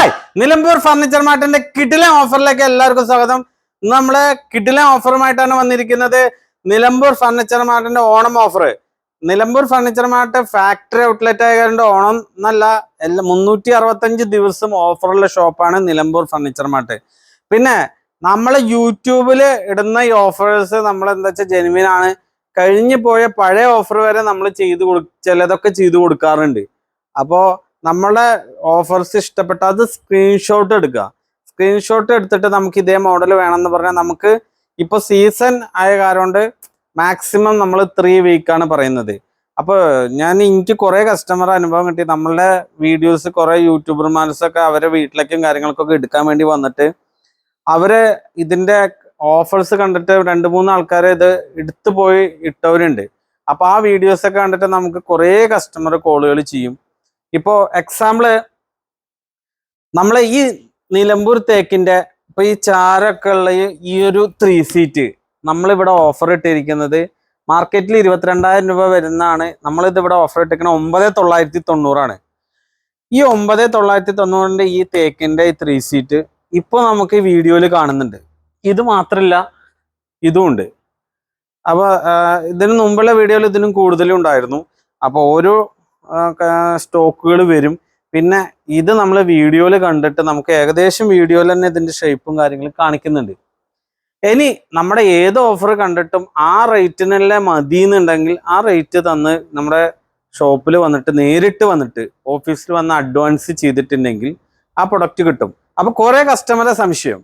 Hi Nilambur furniture മാർട്ടിന്റെ കിടിലൻ ഓഫറിലേക്ക് എല്ലാവർക്കും സ്വാഗതം. നമ്മൾ കിടിലൻ ഓഫറുമായിട്ടാണ് വന്നിരിക്കുന്നത് Nilambur furniture മാർട്ടിന്റെ Onam offer Nilambur furniture mart factory outlet ആയതുകൊണ്ട് ഓണം എന്നല്ല എല്ലാ മുന്നൂറ്റി അറുപത്തഞ്ച് ദിവസം ഓഫറുള്ള ഷോപ്പാണ് നിലമ്പൂർ ഫർണിച്ചർ മാർട്ട്. പിന്നെ നമ്മൾ യൂട്യൂബിൽ ഇടുന്ന ഈ ഓഫേഴ്സ് നമ്മൾ എന്താ വെച്ചാൽ ജെനുവിനാണ് കഴിഞ്ഞു പോയ പഴയ ഓഫർ വരെ നമ്മൾ ചെയ്ത് കൊടു ചിലതൊക്കെ ചെയ്തു കൊടുക്കാറുണ്ട്. അപ്പോൾ നമ്മളെ ഓഫേഴ്സ് ഇഷ്ടപ്പെട്ട അത് സ്ക്രീൻഷോട്ട് എടുക്കുക. സ്ക്രീൻഷോട്ട് എടുത്തിട്ട് നമുക്ക് ഇതേ മോഡൽ വേണമെന്ന് പറഞ്ഞാൽ നമുക്ക് ഇപ്പൊ സീസൺ ആയ കാരണം മാക്സിമം നമ്മൾ ത്രീ വീക്കാണ് പറയുന്നത്. അപ്പോൾ ഞാൻ എനിക്ക് കുറേ കസ്റ്റമർ അനുഭവം കിട്ടി. നമ്മളുടെ വീഡിയോസ് കുറേ യൂട്യൂബർമാർസൊക്കെ അവരെ വീട്ടിലേക്കും കാര്യങ്ങൾക്കൊക്കെ എടുക്കാൻ വേണ്ടി വന്നിട്ട് അവർ ഇതിന്റെ ഓഫേഴ്സ് കണ്ടിട്ട് രണ്ട് മൂന്ന് ആൾക്കാർ ഇത് എടുത്തു പോയി ഇട്ടവരുണ്ട്. അപ്പൊ ആ വീഡിയോസ് ഒക്കെ കണ്ടിട്ട് നമുക്ക് കുറേ കസ്റ്റമർ കോളുകൾ ചെയ്യും. ഇപ്പോ എക്സാമ്പിൾ നമ്മളെ ഈ നിലമ്പൂർ തേക്കിന്റെ ഇപ്പൊ ഈ ചാരൊക്കെ ഉള്ള ഈ- ഒരു ത്രീ സീറ്റ് നമ്മളിവിടെ ഓഫർ ഇട്ടിരിക്കുന്നത് മാർക്കറ്റിൽ ഇരുപത്തിരണ്ടായിരം രൂപ വരുന്നതാണ്. നമ്മളിത് ഇവിടെ ഓഫർ ഇട്ടിരിക്കുന്നത് ഒമ്പത് തൊള്ളായിരത്തി തൊണ്ണൂറാണ്. ഈ ഒമ്പത് തൊള്ളായിരത്തി തൊണ്ണൂറിന്റെ ഈ തേക്കിന്റെ ഈ ത്രീ സീറ്റ് ഇപ്പൊ നമുക്ക് വീഡിയോയിൽ കാണുന്നുണ്ട്. ഇത് മാത്രല്ല ഇതും ഉണ്ട്. അപ്പൊ ആ, ഇതിന് മുമ്പുള്ള വീഡിയോയിൽ ഇതിനും കൂടുതലും ഉണ്ടായിരുന്നു. അപ്പൊ ഓരോ സ്റ്റോക്കുകൾ വരും. പിന്നെ ഇത് നമ്മൾ വീഡിയോയിൽ കണ്ടിട്ട് നമുക്ക് ഏകദേശം വീഡിയോയിൽ തന്നെ ഇതിന്റെ ഷേപ്പും കാര്യങ്ങളും കാണിക്കുന്നുണ്ട്. ഇനി നമ്മുടെ ഏത് ഓഫർ കണ്ടിട്ടും ആ റേറ്റിനല്ല മതി എന്നുണ്ടെങ്കിൽ ആ റേറ്റ് തന്ന് നമ്മുടെ ഷോപ്പിൽ വന്നിട്ട് നേരിട്ട് വന്നിട്ട് ഓഫീസിൽ വന്ന് അഡ്വാൻസ് ചെയ്തിട്ടുണ്ടെങ്കിൽ ആ പ്രൊഡക്റ്റ് കിട്ടും. അപ്പോൾ കുറേ കസ്റ്റമറെ സംശയം.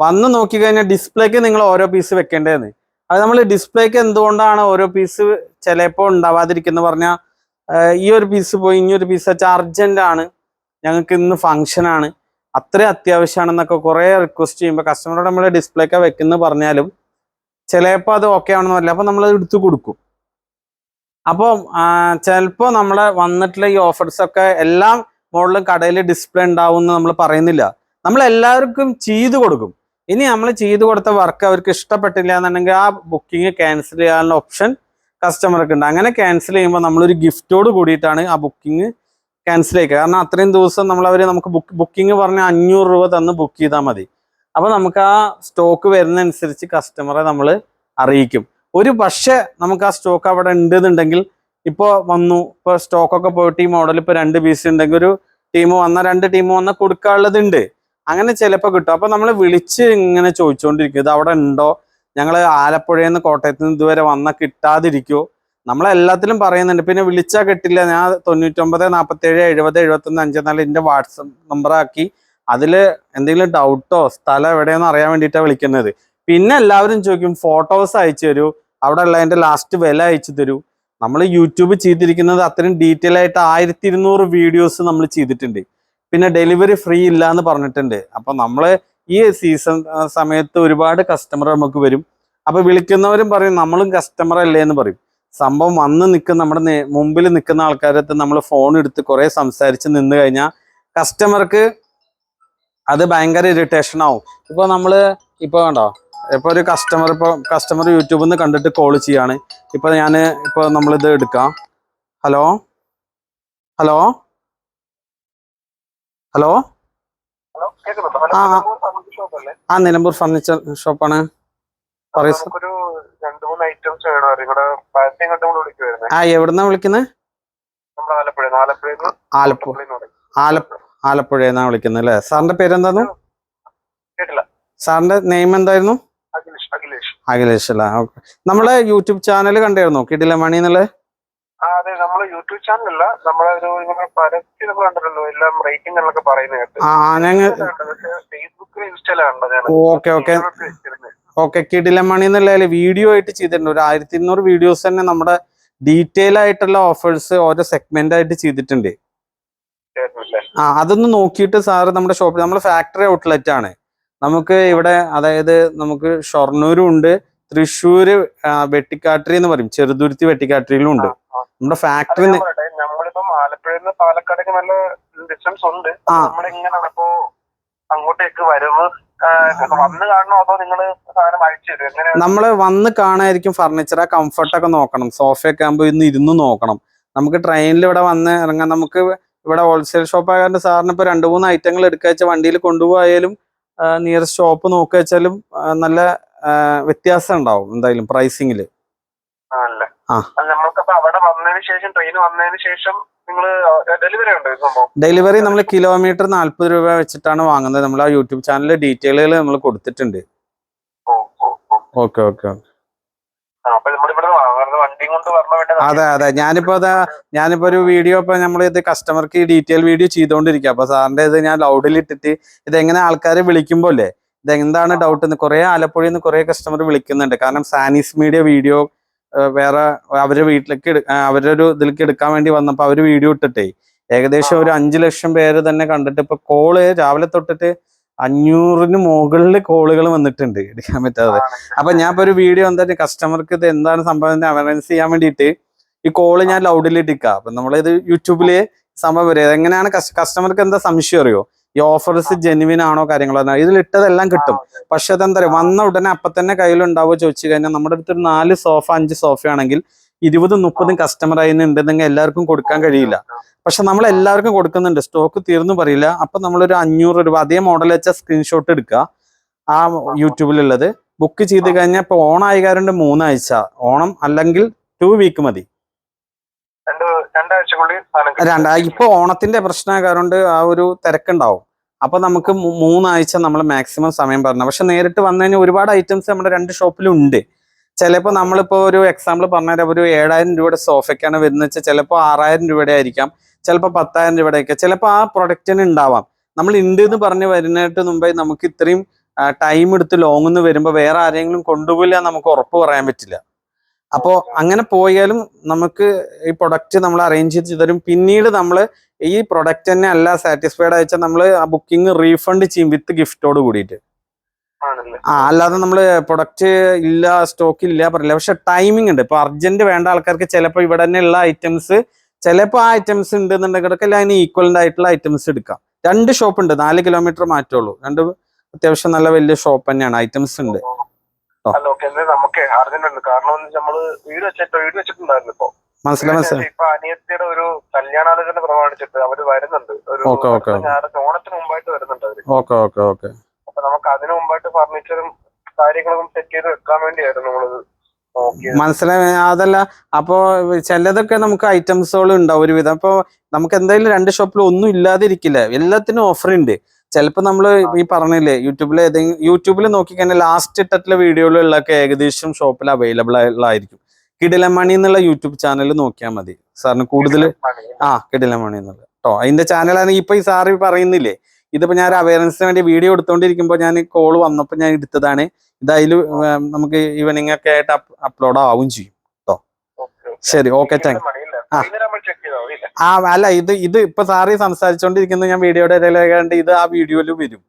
വന്ന് നോക്കി കഴിഞ്ഞാൽ ഡിസ്പ്ലേക്ക് നിങ്ങൾ ഓരോ പീസ് വെക്കേണ്ടതെന്ന്. അത് നമ്മൾ ഡിസ്പ്ലേക്ക് എന്തുകൊണ്ടാണ് ഓരോ പീസ് ചിലപ്പോൾ ഉണ്ടാവാതിരിക്കുന്നു പറഞ്ഞാൽ ഈ ഒരു പീസ് പോയി ഇനി ഒരു പീസ് വെച്ചാൽ അർജന്റ് ആണ്. ഞങ്ങൾക്ക് ഇന്ന് ഫംഗ്ഷൻ ആണ്. അത്രയും അത്യാവശ്യമാണെന്നൊക്കെ കുറേ റിക്വസ്റ്റ് ചെയ്യുമ്പോൾ കസ്റ്റമറോട് നമ്മൾ ഡിസ്പ്ലേക്ക് വെക്കുന്ന പറഞ്ഞാലും ചിലപ്പോൾ അത് ഓക്കെ ആണെന്ന് പറയില്ല അപ്പോൾ നമ്മൾ എടുത്തു കൊടുക്കും. അപ്പോൾ ചിലപ്പോൾ നമ്മളെ വന്നിട്ടുള്ള ഈ ഓഫേഴ്സ് ഒക്കെ എല്ലാ മോഡലും കടയിൽ ഡിസ്പ്ലേ ഉണ്ടാവും എന്ന് നമ്മൾ പറയുന്നില്ല. നമ്മൾ എല്ലാവർക്കും ചെയ്തു കൊടുക്കും. ഇനി നമ്മൾ ചെയ്തു കൊടുത്ത വർക്ക് അവർക്ക് ഇഷ്ടപ്പെട്ടില്ല എന്നുണ്ടെങ്കിൽ ആ ബുക്കിംഗ് ക്യാൻസൽ ചെയ്യാനുള്ള ഓപ്ഷൻ കസ്റ്റമർക്ക് ഉണ്ട്. അങ്ങനെ ക്യാൻസൽ ചെയ്യുമ്പോൾ നമ്മളൊരു ഗിഫ്റ്റോട് കൂടിയിട്ടാണ് ആ ബുക്കിംഗ് ക്യാൻസൽ ചെയ്യുക കാരണം അത്രയും ദിവസം നമ്മൾ അവർ നമുക്ക് ബുക്ക് ബുക്കിംഗ് പറഞ്ഞ അഞ്ഞൂറ് രൂപ തന്ന് ബുക്ക് ചെയ്താൽ മതി. അപ്പോൾ നമുക്ക് ആ സ്റ്റോക്ക് വരുന്നതനുസരിച്ച് കസ്റ്റമറെ നമ്മൾ അറിയിക്കും. ഒരു പക്ഷേ നമുക്ക് ആ സ്റ്റോക്ക് അവിടെ ഉണ്ടെന്നുണ്ടെങ്കിൽ ഇപ്പോൾ വന്നു. ഇപ്പോൾ സ്റ്റോക്കൊക്കെ പോയിട്ട് ഈ മോഡൽ ഇപ്പോൾ രണ്ട് പീസ് ഉണ്ടെങ്കിൽ ഒരു ടീം വന്നാൽ രണ്ട് ടീം വന്ന കൊടുക്കാനുള്ളതുണ്ട് അങ്ങനെ ചിലപ്പോൾ കിട്ടും. അപ്പോൾ നമ്മൾ വിളിച്ച് ഇങ്ങനെ ചോദിച്ചുകൊണ്ടിരിക്കും ഇത് അവിടെ ഉണ്ടോ? ഞങ്ങൾ ആലപ്പുഴയിൽ നിന്ന് കോട്ടയത്ത് നിന്ന് ഇതുവരെ വന്ന കിട്ടാതിരിക്കുമോ നമ്മളെല്ലാത്തിലും പറയുന്നുണ്ട്. പിന്നെ വിളിച്ചാൽ കിട്ടില്ല. ഞാൻ തൊണ്ണൂറ്റൊമ്പത് നാൽപ്പത്തേഴ് എഴുപത് എഴുപത്തൊന്ന് അഞ്ച് നാല് എന്റെ വാട്സപ്പ് നമ്പറാക്കി അതിൽ എന്തെങ്കിലും ഡൗട്ടോ സ്ഥലം എവിടെയെന്ന് അറിയാൻ വേണ്ടിയിട്ടാണ് വിളിക്കുന്നത്. പിന്നെ എല്ലാവരും ചോദിക്കും ഫോട്ടോസ് അയച്ചു തരൂ. അവിടെ ഉള്ളതിന്റെ ലാസ്റ്റ് വില അയച്ചു തരൂ. നമ്മൾ യൂട്യൂബ് ചെയ്തിരിക്കുന്നത് അത്രയും ഡീറ്റെയിൽ ആയിട്ട് ആയിരത്തി ഇരുന്നൂറ് വീഡിയോസ് നമ്മൾ ചെയ്തിട്ടുണ്ട്. പിന്നെ ഡെലിവറി ഫ്രീ ഇല്ല എന്ന് പറഞ്ഞിട്ടുണ്ട്. അപ്പം നമ്മൾ ഈ സീസൺ സമയത്ത് ഒരുപാട് കസ്റ്റമർ നമുക്ക് വരും. അപ്പൊ വിളിക്കുന്നവരും പറയും നമ്മളും കസ്റ്റമർ അല്ലേ എന്ന് പറയും. സംഭവം വന്ന് നിൽക്കുന്ന നമ്മുടെ മുമ്പിൽ നിൽക്കുന്ന ആൾക്കാരത്ത് നമ്മൾ ഫോൺ എടുത്ത് കുറെ സംസാരിച്ച് നിന്ന് കഴിഞ്ഞാൽ കസ്റ്റമർക്ക് അത് ഭയങ്കര ഇറിറ്റേഷൻ ആവും. ഇപ്പൊ നമ്മൾ ഇപ്പൊ കണ്ടോ ഇപ്പൊ ഒരു കസ്റ്റമർ ഇപ്പൊ കസ്റ്റമർ യൂട്യൂബിൽ നിന്ന് കണ്ടിട്ട് കോൾ ചെയ്യാണ്. ഇപ്പൊ ഞാൻ ഇപ്പൊ നമ്മളിത് എടുക്കാം. ഹലോ? ഹലോ? ഹലോ? ആ, ആ. നിലമ്പൂർ ഫർണിച്ചർ ഷോപ്പാണ്. ആ എവിടുന്നാ വിളിക്കുന്നത് ആലപ്പുഴ വിളിക്കുന്നത് അല്ലേ? സാറിന്റെ കേട്ടില്ല. സാറിന്റെ നെയിം എന്തായിരുന്നു? അഖിലേഷ് അല്ലേ? ഓക്കെ. നമ്മളെ യൂട്യൂബ് ചാനൽ കണ്ടായിരുന്നു കിടില മണി എന്നുള്ളത് ആ അതെ നമ്മൾ യൂട്യൂബ് ചാനലല്ല നമ്മളെ ഒരു ഇങ്ങനെ പരസ്യം നമ്മൾ കണ്ടിട്ടുണ്ടല്ലോ എല്ലാം റേറ്റിംഗ് എന്നൊക്കെ പറയുന്നത് കേട്ട്. ആ ഞങ്ങൾ ഞാൻ. Okay okay. ഓക്കെ കിടില മണി എന്നുള്ള വീഡിയോ ആയിട്ട് ചെയ്തിട്ടുണ്ട്. ഒരു ആയിരത്തി ഇരുന്നൂറ് വീഡിയോസ് തന്നെ നമ്മുടെ ഡീറ്റെയിൽ ആയിട്ടുള്ള ഓഫേഴ്സ് ഓരോ സെഗ്മെന്റ് ആയിട്ട് ചെയ്തിട്ടുണ്ട്? ആ അതൊന്ന് നോക്കിയിട്ട് സാറ് നമ്മുടെ ഷോപ്പിൽ നമ്മുടെ ഫാക്ടറി ഔട്ട്ലെറ്റ് ആണ്. നമുക്ക് ഇവിടെ അതായത് നമുക്ക് ഷൊർണൂരും ഉണ്ട് തൃശ്ശൂര് വെട്ടിക്കാട്ടറി വെട്ടിക്കാട്ടിരി എന്ന് പറയും. ചെറുതുരുത്തി വെട്ടിക്കാട്ടിരിയിലും ഉണ്ട്. നമ്മുടെ ഫാക്ടറി നമ്മളിപ്പം ആലപ്പുഴയിൽ നിന്ന് പാലക്കാടേക്ക് നല്ല ഡിസ്റ്റൻസ് ഉണ്ട്. നമ്മളിങ്ങനെ ഇപ്പോ അങ്ങോട്ടേക്ക് വരവ് വന്ന് കാണണോ അതോ നിങ്ങൾ സാധനം അയച്ചു തരും എങ്ങനെയാണ്? നമ്മൾ വന്ന് കാണായിരിക്കും ഫർണിച്ചർ ആ കംഫർട്ട് ഒക്കെ നോക്കണം. സോഫയൊക്കെ ആകുമ്പോൾ ഇന്ന് ഇരുന്ന് നോക്കണം. നമുക്ക് ട്രെയിനിൽ ഇവിടെ വന്ന് ഇറങ്ങാൻ നമുക്ക് ഇവിടെ ഹോൾസെയിൽ ഷോപ്പ് ആയതുകൊണ്ട് സാറിന് ഇപ്പൊ രണ്ട് മൂന്ന് ഐറ്റങ്ങൾ എടുക്കുക വെച്ചാൽ വണ്ടിയിൽ കൊണ്ടുപോയാലും നിയറസ്റ്റ് ഷോപ്പ് നോക്കുക വെച്ചാലും നല്ല വ്യത്യാസം ഉണ്ടാവും എന്തായാലും പ്രൈസിങ്ങിൽ ഡെലിവറി നമ്മൾ കിലോമീറ്റർ നാല്പത് രൂപ വെച്ചിട്ടാണ് വാങ്ങുന്നത്. നമ്മൾ ആ യൂട്യൂബ് ചാനലിൽ ഡീറ്റെയിലുകൾ നമ്മൾ കൊടുത്തിട്ടുണ്ട്. Okay okay. അതെ അതെ. ഞാനിപ്പോ അതാ ഞാനിപ്പോ ഒരു വീഡിയോ ഇപ്പൊ നമ്മൾ ഇത് കസ്റ്റമർക്ക് ഡീറ്റെയിൽ വീഡിയോ ചെയ്തുകൊണ്ടിരിക്കുക അപ്പൊ സാറിന്റെ ഇത് ഞാൻ ലൗഡിൽ ഇട്ടിട്ട് ഇത് എങ്ങനെ ആൾക്കാരെ വിളിക്കുമ്പോ അല്ലേ ഇത് എന്താണ് ഡൗട്ട് എന്ന് കുറെ ആലപ്പുഴയിൽ നിന്ന് കുറെ കസ്റ്റമർ വിളിക്കുന്നുണ്ട്. കാരണം സാനീസ് മീഡിയ വീഡിയോ വേറെ അവരുടെ വീട്ടിലേക്ക് അവരുടെ ഒരു ഇതിലേക്ക് എടുക്കാൻ വേണ്ടി വന്നപ്പോൾ അവർ വീഡിയോ ഇട്ടിട്ടേ. ഏകദേശം ഒരു അഞ്ചു ലക്ഷം പേര് തന്നെ കണ്ടിട്ട് ഇപ്പൊ കോൾ രാവിലെ തൊട്ടിട്ട് അഞ്ഞൂറിന് മുകളിൽ കോളുകൾ വന്നിട്ടുണ്ട്. എടുക്കാൻ പറ്റാതെ. അപ്പൊ ഞാൻ ഇപ്പൊ ഒരു വീഡിയോ എന്താ കസ്റ്റമർക്ക് ഇത് എന്താണ് സംഭവം അവയർനെസ് ചെയ്യാൻ വേണ്ടിയിട്ട് ഈ കോൾ ഞാൻ ലൗഡിലിട്ടിക്കാം അപ്പൊ നമ്മളിത് യൂട്യൂബിൽ സംഭവം വരും. എങ്ങനെയാണ് കസ്റ്റമർക്ക് എന്താ സംശയം അറിയോ? ഈ ഓഫേഴ്സ് ജെനുവിൻ ആണോ കാര്യങ്ങളോ ഇട്ടതെല്ലാം കിട്ടും. പക്ഷെ അതെന്താ പറയുക വന്ന ഉടനെ അപ്പൊ തന്നെ കയ്യിലുണ്ടാവുക ചോദിച്ചു കഴിഞ്ഞാൽ നമ്മുടെ അടുത്തൊരു നാല് സോഫ അഞ്ച് സോഫ ആണെങ്കിൽ ഇരുപതും മുപ്പതും കസ്റ്റമർ ആയിരുന്നുണ്ടെന്നെങ്കിൽ എല്ലാവർക്കും കൊടുക്കാൻ കഴിയില്ല. പക്ഷെ നമ്മൾ എല്ലാവർക്കും കൊടുക്കുന്നുണ്ട്. സ്റ്റോക്ക് തീർന്നു പറയില്ല. അപ്പൊ നമ്മളൊരു അഞ്ഞൂറ് രൂപ അതേ മോഡൽ വെച്ച സ്ക്രീൻഷോട്ട് എടുക്കുക. ആ യൂട്യൂബിലുള്ളത്. ബുക്ക് ചെയ്ത് കഴിഞ്ഞാൽ ഇപ്പൊ ഓണായി കാരണം മൂന്നാഴ്ച. ഓണം അല്ലെങ്കിൽ ടു വീക്ക് മതി രണ്ട് രണ്ടാഴ്ചക്കുള്ളിൽ സാധനം കിട്ടും. രണ്ടാ ഇപ്പൊ ഓണത്തിന്റെ പ്രശ്നം കാരണം ആ ഒരു തിരക്കുണ്ടാവും. അപ്പൊ നമുക്ക് മൂന്നാഴ്ച നമ്മൾ മാക്സിമം സമയം പറഞ്ഞു പക്ഷെ നേരിട്ട് വന്നു കഴിഞ്ഞാൽ ഒരുപാട് ഐറ്റംസ് നമ്മുടെ രണ്ട് ഷോപ്പിലും ഉണ്ട് ചിലപ്പോൾ നമ്മളിപ്പോ ഒരു എക്സാമ്പിൾ പറഞ്ഞാൽ ഒരു ഏഴായിരം രൂപയുടെ സോഫയ്ക്കാണ് വരുന്നത് വെച്ചാൽ ചിലപ്പോൾ ആറായിരം രൂപയുടെ ആയിരിക്കാം ചിലപ്പോൾ പത്തായിരം രൂപയുടെ ആയിരിക്കാം ചിലപ്പോൾ ആ പ്രൊഡക്റ്റിന് ഉണ്ടാവാം. നമ്മൾ ഉണ്ട് എന്ന് പറഞ്ഞ് വരുന്നതിന് മുമ്പേ നമുക്ക് ഇത്രയും ടൈം എടുത്ത് ലോങ് എന്ന് വരുമ്പോൾ വേറെ ആരെങ്കിലും കൊണ്ടുപോയില്ല നമുക്ക് ഉറപ്പ് പറയാൻ പറ്റില്ല. അപ്പോ അങ്ങനെ പോയാലും നമുക്ക് ഈ പ്രൊഡക്റ്റ് നമ്മൾ അറേഞ്ച് ചെയ്ത് തരും. പിന്നീട് നമ്മൾ ഈ പ്രൊഡക്റ്റ് തന്നെ അല്ല സാറ്റിസ്ഫൈഡ് അയച്ചാൽ നമ്മൾ ആ ബുക്കിംഗ് റീഫണ്ട് ചെയ്യും വിത്ത് ഗിഫ്റ്റോട് കൂടിയിട്ട്. ആ അല്ലാതെ നമ്മൾ പ്രൊഡക്റ്റ് ഇല്ല സ്റ്റോക്ക് ഇല്ല പറയില്ല പക്ഷെ ടൈമിംഗ് ഉണ്ട്. ഇപ്പൊ അർജന്റ് വേണ്ട ആൾക്കാർക്ക് ചിലപ്പോൾ ഇവിടെ തന്നെ ഉള്ള ഐറ്റംസ് ചിലപ്പോൾ ആ ഐറ്റംസ് ഉണ്ട് എന്നുണ്ടെങ്കിൽ അതിന് ഈക്വലന്റ് ആയിട്ടുള്ള ഐറ്റംസ് എടുക്കാം. രണ്ട് ഷോപ്പ് ഉണ്ട്. നാല് കിലോമീറ്റർ മാറ്റുള്ളൂ രണ്ട് അത്യാവശ്യം നല്ല വലിയ ഷോപ്പ് തന്നെയാണ്. ഐറ്റംസ് ഉണ്ട്. അല്ല ഓക്കെ അർജന്റ് ഉണ്ട് കാരണം എന്ന് വെച്ചാൽ നമ്മൾ വീട് വെച്ചിട്ട് വീട് വെച്ചിട്ടുണ്ടായിരുന്നു ഇപ്പൊ. മനസ്സിലായി മനസ്സിലായി. ഇപ്പൊ അനിയത്തിയുടെ ഒരു കല്യാണാലോചന പ്രമാണിച്ചിട്ട് അവർ വരുന്നുണ്ട്. ഒരു ഓക്കെ, ഓക്കെ. അടുത്ത ഞായറാഴ്ച ഓണത്തിന് മുമ്പായിട്ട് വരുന്നുണ്ട് അവർ. Okay okay okay. അപ്പൊ നമുക്ക് അതിനു മുമ്പായിട്ട് ഫർണിച്ചറും കാര്യങ്ങളും സെറ്റ് ചെയ്ത് വെക്കാൻ വേണ്ടിയായിരുന്നു നമ്മളത് മനസ്സിലായി അതല്ല അപ്പോ ചിലതൊക്കെ നമുക്ക് ഐറ്റംസുകൾ ഉണ്ടാവും ഒരുവിധം. അപ്പൊ നമുക്ക് എന്തായാലും രണ്ട് ഷോപ്പിൽ ഒന്നും ഇല്ലാതിരിക്കില്ല? എല്ലാത്തിനും ഓഫർ ഉണ്ട്. ചിലപ്പോൾ നമ്മൾ ഈ പറഞ്ഞില്ലേ യൂട്യൂബിൽ ഏതെങ്കിലും യൂട്യൂബിൽ നോക്കിക്കഴിഞ്ഞാൽ ലാസ്റ്റ് ഇട്ടിട്ടുള്ള വീഡിയോയിലുള്ളൊക്കെ ഏകദേശം ഷോപ്പിൽ അവൈലബിൾ ആയിരിക്കും. കിടിലമണി എന്നുള്ള യൂട്യൂബ് ചാനൽ നോക്കിയാൽ മതി. സാറിന് കൂടുതൽ. ആ കിടിലമണി എന്നുള്ള കേട്ടോ അതിന്റെ ചാനലാണ് ഇപ്പൊ ഈ സാറ് പറയുന്നില്ലേ ഇതിപ്പോ ഞാൻ അവയർനെസ്സിന് വേണ്ടി വീഡിയോ എടുത്തോണ്ടിരിക്കുമ്പോ ഞാൻ കോൾ വന്നപ്പോൾ ഞാൻ എടുത്തതാണ്. ഇത് അതിൽ നമുക്ക് ഈവനിങ് ഒക്കെ ആയിട്ട് അപ്ലോഡ് ആവും ചെയ്യും. കേട്ടോ. ശരി ഓക്കെ താങ്ക് ആ. അല്ല ഇത് ഇത് ഇപ്പൊ സാറി സംസാരിച്ചോണ്ടിരിക്കുന്ന ഞാൻ വീഡിയോയുടെ ഇടയിലായതുകൊണ്ട് ഇത് ആ വീഡിയോയിൽ വരും.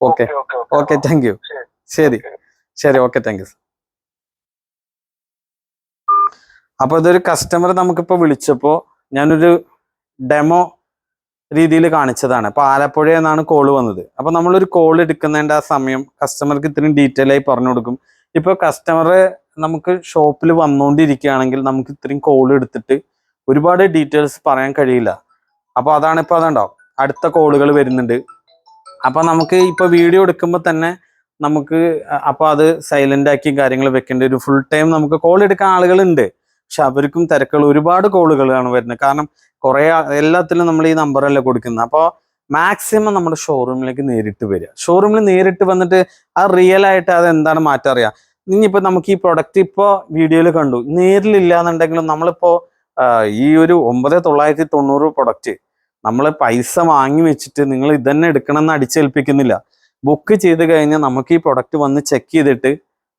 ഓക്കെ ഓക്കെ താങ്ക് യു ശരി. ശരി. ഓക്കെ താങ്ക് യു അപ്പൊ ഇതൊരു കസ്റ്റമർ നമുക്കിപ്പോ വിളിച്ചപ്പോ ഞാനൊരു ഡെമോ രീതിയിൽ കാണിച്ചതാണ്. അപ്പൊ ആലപ്പുഴ എന്നാണ് കോൾ വന്നത്. അപ്പൊ നമ്മളൊരു കോൾ എടുക്കുന്നതിന്റെ ആ സമയം കസ്റ്റമർക്ക് ഇത്രയും ഡീറ്റെയിൽ ആയി പറഞ്ഞു കൊടുക്കും. ഇപ്പൊ കസ്റ്റമർ നമുക്ക് ഷോപ്പിൽ വന്നുകൊണ്ടിരിക്കുകയാണെങ്കിൽ നമുക്ക് ഇത്രയും കോൾ എടുത്തിട്ട് ഒരുപാട് ഡീറ്റെയിൽസ് പറയാൻ കഴിയില്ല. അപ്പോൾ അതാണ് ഇപ്പോൾ അതുണ്ടോ? അടുത്ത കോളുകൾ വരുന്നുണ്ട്. അപ്പോൾ നമുക്ക് ഇപ്പോൾ വീഡിയോ എടുക്കുമ്പോൾ തന്നെ നമുക്ക് അപ്പോൾ അത് സൈലന്റ് ആക്കി കാര്യങ്ങൾ വെക്കേണ്ട ഒരു ഫുൾ ടൈം നമുക്ക് കോൾ എടുക്കാൻ ആളുകളുണ്ട്. പക്ഷെ അവർക്കും തിരക്കുകൾ ഒരുപാട് കോളുകളാണ് വരുന്നത്. കാരണം കുറേ എല്ലാത്തിലും നമ്മൾ ഈ നമ്പറല്ലേ കൊടുക്കുന്നത്. അപ്പോൾ മാക്സിമം നമ്മുടെ ഷോറൂമിലേക്ക് നേരിട്ട് വരിക. ഷോറൂമിൽ നേരിട്ട് വന്നിട്ട് ആ റിയൽ ആയിട്ട് അത് എന്താണ് മാറ്റം അറിയാം? ഇനിയിപ്പോൾ നമുക്ക് ഈ പ്രൊഡക്റ്റ് ഇപ്പോൾ വീഡിയോയിൽ കണ്ടു. നേരിലില്ല എന്നുണ്ടെങ്കിലും നമ്മളിപ്പോൾ ഈ ഒരു ഒമ്പത് തൊള്ളായിരത്തി തൊണ്ണൂറ് പ്രൊഡക്റ്റ് നമ്മൾ പൈസ വാങ്ങി വെച്ചിട്ട് നിങ്ങൾ ഇതന്നെ എടുക്കണമെന്ന് അടിച്ചേൽപ്പിക്കുന്നില്ല. ബുക്ക് ചെയ്ത് കഴിഞ്ഞാൽ നമുക്ക് ഈ പ്രൊഡക്റ്റ് വന്ന് ചെക്ക് ചെയ്തിട്ട്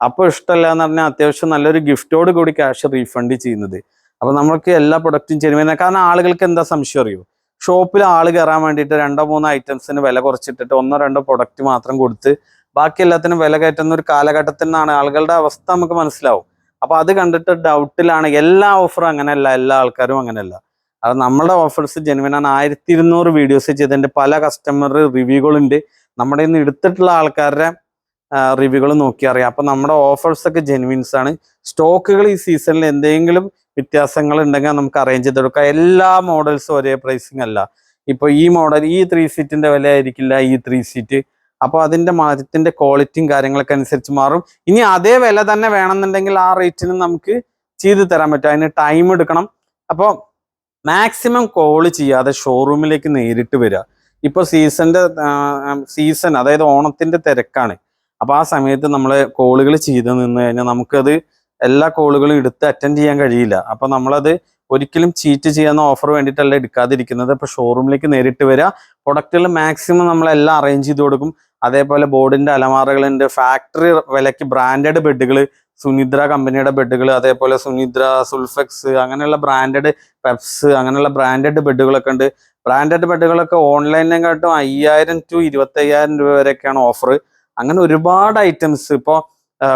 അപ്പോൾ ഇഷ്ടമല്ല എന്ന് പറഞ്ഞാൽ അത്യാവശ്യം നല്ലൊരു ഗിഫ്റ്റോട് കൂടി ക്യാഷ് റീഫണ്ട് ചെയ്യുന്നത്. അപ്പോൾ നമുക്ക് എല്ലാ പ്രൊഡക്റ്റും ചെരുവേന കാരണം ആളുകൾക്ക് എന്താ സംശയം അറിയോ? ഷോപ്പിൽ ആൾ കയറാൻ വേണ്ടിയിട്ട് രണ്ടോ മൂന്നോ ഐറ്റംസിന് വില കുറച്ചിട്ടിട്ട് ഒന്നോ രണ്ടോ പ്രൊഡക്റ്റ് മാത്രം കൊടുത്ത് ബാക്കി എല്ലാത്തിനും വില കയറ്റുന്ന ഒരു കാലഘട്ടത്തിൽ നിന്നാണ് ആളുകളുടെ അവസ്ഥ നമുക്ക് മനസ്സിലാവും. അപ്പൊ അത് കണ്ടിട്ട് ഡൗട്ടിലാണ് എല്ലാ ഓഫറും അങ്ങനെയല്ല. എല്ലാ ആൾക്കാരും അങ്ങനെയല്ല. അത് നമ്മുടെ ഓഫേഴ്സ് ജെനുവിനാണ് ആയിരത്തി ഇരുന്നൂറ് വീഡിയോസ് ചെയ്തതിന്റെ പല കസ്റ്റമർ റിവ്യൂകളുണ്ട് നമ്മുടെ ഇന്ന് എടുത്തിട്ടുള്ള ആൾക്കാരുടെ റിവ്യൂകൾ നോക്കി അറിയാം. അപ്പൊ നമ്മുടെ ഓഫേഴ്സ് ഒക്കെ ജെനുവിൻസ് ആണ്. സ്റ്റോക്കുകൾ ഈ സീസണിൽ എന്തെങ്കിലും വ്യത്യാസങ്ങൾ ഉണ്ടെങ്കിൽ നമുക്ക് അറേഞ്ച് ചെയ്ത് കൊടുക്കാം. എല്ലാ മോഡൽസും ഒരേ പ്രൈസിങ് അല്ല. ഇപ്പൊ ഈ മോഡൽ ഈ ത്രീ സീറ്റിന്റെ വില ആയിരിക്കില്ല ഈ ത്രീ സീറ്റ് അപ്പോൾ അതിന്റെ മരത്തിന്റെ ക്വാളിറ്റിയും കാര്യങ്ങളൊക്കെ അനുസരിച്ച് മാറും. ഇനി അതേ വില തന്നെ വേണമെന്നുണ്ടെങ്കിൽ ആ റേറ്റിന് നമുക്ക് ചെയ്തു തരാൻ പറ്റും. അതിന് ടൈം എടുക്കണം. അപ്പോൾ മാക്സിമം കോൾ ചെയ്യാതെ ഷോറൂമിലേക്ക് നേരിട്ട് വരിക. ഇപ്പോൾ സീസണിന്റെ സീസൺ അതായത് ഓണത്തിന്റെ തിരക്കാണ്. അപ്പോൾ ആ സമയത്ത് നമ്മൾ കോളുകൾ ചെയ്ത് നിന്ന് കഴിഞ്ഞാൽ നമുക്കത് എല്ലാ കോളുകളും എടുത്ത് അറ്റൻഡ് ചെയ്യാൻ കഴിയില്ല. അപ്പോൾ നമ്മളത് ഒരിക്കലും ചീറ്റ് ചെയ്യാവുന്ന ഓഫർ വേണ്ടിയിട്ടല്ല എടുക്കാതിരിക്കുന്നത്. അപ്പോൾ ഷോറൂമിലേക്ക് നേരിട്ട് വരിക. പ്രൊഡക്റ്റുകൾ മാക്സിമം നമ്മളെല്ലാം അറേഞ്ച് ചെയ്ത് കൊടുക്കും. അതേപോലെ ബോർഡിന്റെ അലമാറകളുണ്ട് ഫാക്ടറി വിലയ്ക്ക് ബ്രാൻഡഡ് ബെഡുകൾ സുനിദ്ര കമ്പനിയുടെ ബെഡുകൾ അതേപോലെ സുനിദ്ര സുൽഫെക്സ് അങ്ങനെയുള്ള ബ്രാൻഡഡ് പെപ്സ് അങ്ങനെയുള്ള ബ്രാൻഡഡ് ബെഡുകളൊക്കെ ഉണ്ട്. ബ്രാൻഡഡ് ബെഡുകളൊക്കെ ഓൺലൈനിനെക്കാട്ടും അയ്യായിരം ടു ഇരുപത്തയ്യായിരം രൂപ വരെയൊക്കെയാണ് ഓഫർ അങ്ങനെ ഒരുപാട് ഐറ്റംസ് ഇപ്പോൾ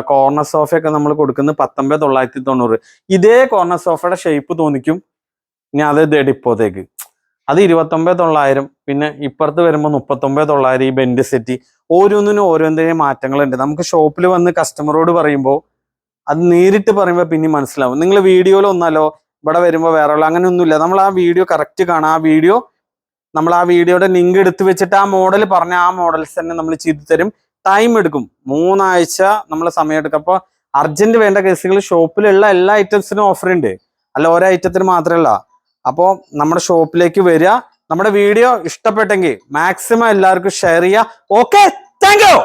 കോർണർ സോഫയൊക്കെ നമ്മൾ കൊടുക്കുന്നത് പത്തൊമ്പത് തൊള്ളായിരത്തി തൊണ്ണൂറ്. ഇതേ കോർണർ സോഫയുടെ ഷേപ്പ് തോന്നിക്കും. ഇനി അത് ഇപ്പോഴത്തേക്ക് അത് ഇരുപത്തൊമ്പത് തൊള്ളായിരം പിന്നെ ഇപ്പുറത്ത് വരുമ്പോൾ മുപ്പത്തൊമ്പത് തൊള്ളായിരം ഈ ബെൻഡ് സെറ്റ് ഓരോന്നിനും ഓരോന്നിനും മാറ്റങ്ങളുണ്ട്. നമുക്ക് ഷോപ്പിൽ വന്ന് കസ്റ്റമറോട് പറയുമ്പോൾ അത് നേരിട്ട് പറയുമ്പോൾ പിന്നെ മനസ്സിലാവും. നിങ്ങൾ വീഡിയോയിൽ ഒന്നാലോ ഇവിടെ വരുമ്പോൾ വേറെ ഉള്ള അങ്ങനെ ഒന്നുമില്ല നമ്മൾ ആ വീഡിയോ കറക്റ്റ് കാണാം. ആ വീഡിയോ നമ്മൾ ആ വീഡിയോയുടെ ലിങ്ക് എടുത്ത് വെച്ചിട്ട് ആ മോഡൽ പറഞ്ഞ ആ മോഡൽസ് തന്നെ നമ്മൾ ചെയ്തു തരും. ടൈം എടുക്കും. മൂന്നാഴ്ച നമ്മൾ സമയം എടുക്കും. അപ്പോൾ അർജന്റ് വേണ്ട കേസുകൾ ഷോപ്പിലുള്ള എല്ലാ ഐറ്റംസിനും ഓഫർ ഉണ്ട്. അല്ല ഓരോ ഐറ്റത്തിന് മാത്രമല്ല. അപ്പോൾ നമ്മുടെ ഷോപ്പിലേക്ക് വരിക. നമ്മുടെ വീഡിയോ ഇഷ്ടപ്പെട്ടെങ്കിൽ മാക്സിമം എല്ലാവർക്കും ഷെയർ ചെയ്യുക. Okay thank you